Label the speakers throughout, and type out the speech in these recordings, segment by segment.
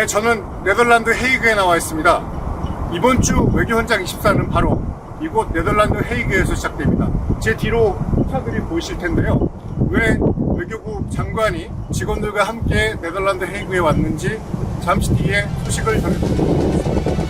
Speaker 1: 네, 저는 네덜란드 헤이그에 나와 있습니다. 이번 주 외교 현장 24는 바로 이곳 네덜란드 헤이그에서 시작됩니다. 제 뒤로 차들이 보이실 텐데요. 왜 외교부 장관이 직원들과 함께 네덜란드 헤이그에 왔는지 잠시 뒤에 소식을 전해드리겠습니다.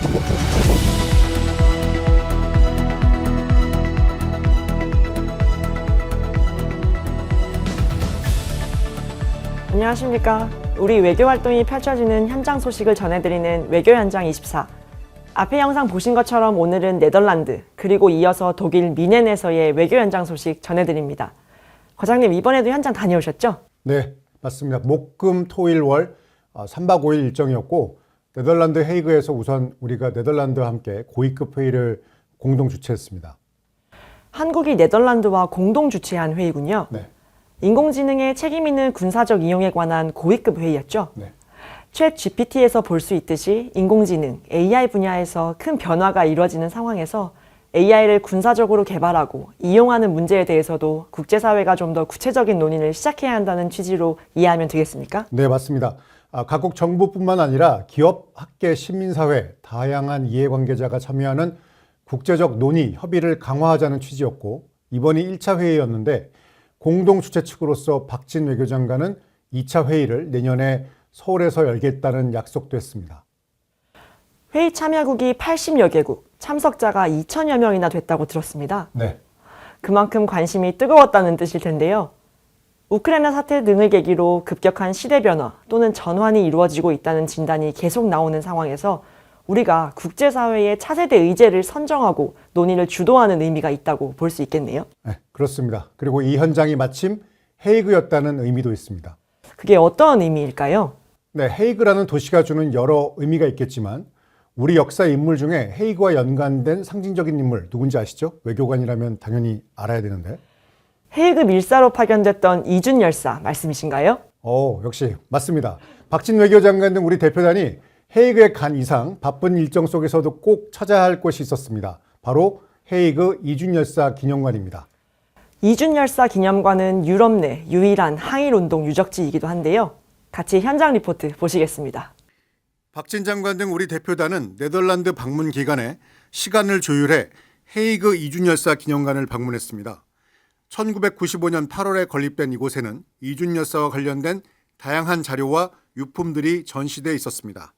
Speaker 2: 안녕하십니까. 우리 외교 활동이 펼쳐지는 현장 소식을 전해드리는 외교 현장 24. 앞의 영상 보신 것처럼 오늘은 네덜란드, 그리고 이어서 독일 미넨에서의 외교 현장 소식 전해드립니다. 과장님, 이번에도 현장 다녀오셨죠?
Speaker 3: 네, 맞습니다. 목, 금, 토, 일, 월 3박 5일 일정이었고 네덜란드 헤이그에서 우선 우리가 네덜란드와 함께 고위급 회의를 공동 주최했습니다.
Speaker 2: 한국이 네덜란드와 공동 주최한 회의군요.
Speaker 3: 네,
Speaker 2: 인공지능의 책임 있는 군사적 이용에 관한 고위급 회의였죠.
Speaker 3: 네.
Speaker 2: 챗 GPT에서 볼 수 있듯이 인공지능, AI 분야에서 큰 변화가 이루어지는 상황에서 AI를 군사적으로 개발하고 이용하는 문제에 대해서도 국제사회가 좀 더 구체적인 논의를 시작해야 한다는 취지로 이해하면 되겠습니까?
Speaker 3: 네, 맞습니다. 아, 각국 정부뿐만 아니라 기업, 학계, 시민사회, 다양한 이해관계자가 참여하는 국제적 논의, 협의를 강화하자는 취지였고 이번이 1차 회의였는데 공동 주최 측으로서 박진 외교장관은 2차 회의를 내년에 서울에서 열겠다는 약속도 했습니다.
Speaker 2: 회의 참여국이 80여 개국, 참석자가 2천여 명이나 됐다고 들었습니다.
Speaker 3: 네.
Speaker 2: 그만큼 관심이 뜨거웠다는 뜻일 텐데요. 우크라이나 사태 등을 계기로 급격한 시대 변화 또는 전환이 이루어지고 있다는 진단이 계속 나오는 상황에서 우리가 국제사회의 차세대 의제를 선정하고 논의를 주도하는 의미가 있다고 볼 수 있겠네요.
Speaker 3: 네, 그렇습니다. 그리고 이 현장이 마침 헤이그였다는 의미도 있습니다.
Speaker 2: 그게 어떤 의미일까요?
Speaker 3: 네, 헤이그라는 도시가 주는 여러 의미가 있겠지만 우리 역사 인물 중에 헤이그와 연관된 상징적인 인물 누군지 아시죠? 외교관이라면 당연히 알아야 되는데.
Speaker 2: 헤이그 밀사로 파견됐던 이준 열사 말씀이신가요?
Speaker 3: 어, 역시 맞습니다. 박진 외교장관 등 우리 대표단이 헤이그에 간 이상 바쁜 일정 속에서도 꼭 찾아야 할 곳이 있었습니다. 바로 헤이그 이준 열사 기념관입니다.
Speaker 2: 이준 열사 기념관은 유럽 내 유일한 항일 운동 유적지이기도 한데요. 같이 현장 리포트 보시겠습니다.
Speaker 1: 박진 장관 등 우리 대표단은 네덜란드 방문 기간에 시간을 조율해 헤이그 이준열사 기념관을 방문했습니다. 1995년 8월에 건립된 이곳에는 이준열사와 관련된 다양한 자료와 유품들이 전시돼 있었습니다.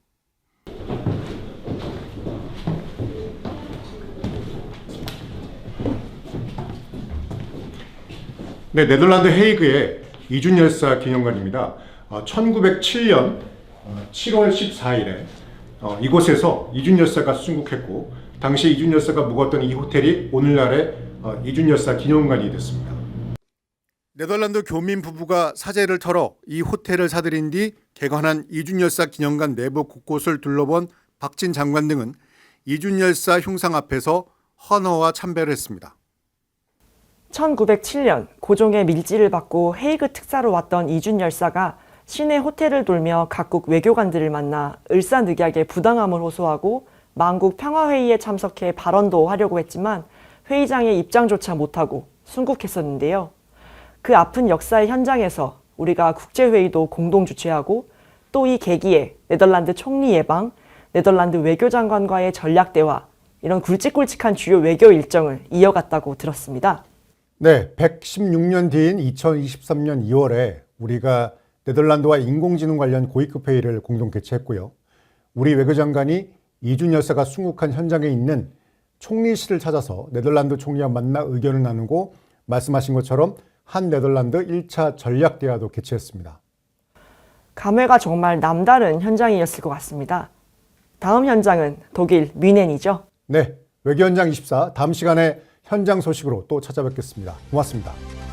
Speaker 1: 네, 네덜란드 헤이그의 이준 열사 기념관입니다. 1907년 7월 14일에 어, 이곳에서 이준 열사가 순국했고 당시 이준 열사가 묵었던 이 호텔이 오늘날의 어, 이준 열사 기념관이 됐습니다. 네덜란드 교민 부부가 사재를 털어 이 호텔을 사들인 뒤 개관한 이준 열사 기념관 내부 곳곳을 둘러본 박진 장관 등은 이준 열사 흉상 앞에서 헌화와 참배를 했습니다.
Speaker 2: 1907년 고종의 밀지를 받고 헤이그 특사로 왔던 이준 열사가 시내 호텔을 돌며 각국 외교관들을 만나 을사늑약의 부당함을 호소하고 만국 평화회의에 참석해 발언도 하려고 했지만 회의장에 입장조차 못하고 순국했었는데요. 그 아픈 역사의 현장에서 우리가 국제회의도 공동 주최하고 또 이 계기에 네덜란드 총리 예방, 네덜란드 외교장관과의 전략 대화, 이런 굵직굵직한 주요 외교 일정을 이어갔다고 들었습니다.
Speaker 3: 네, 116년 뒤인 2023년 2월에 우리가 네덜란드와 인공지능 관련 고위급 회의를 공동 개최했고요. 우리 외교장관이 이준 열사가 순국한 현장에 있는 총리실을 찾아서 네덜란드 총리와 만나 의견을 나누고 말씀하신 것처럼 한 네덜란드 1차 전략 대화도 개최했습니다.
Speaker 2: 감회가 정말 남다른 현장이었을 것 같습니다. 다음 현장은 독일 뮌헨이죠.
Speaker 3: 네, 외교 현장 24 다음 시간에 현장 소식으로 또 찾아뵙겠습니다. 고맙습니다.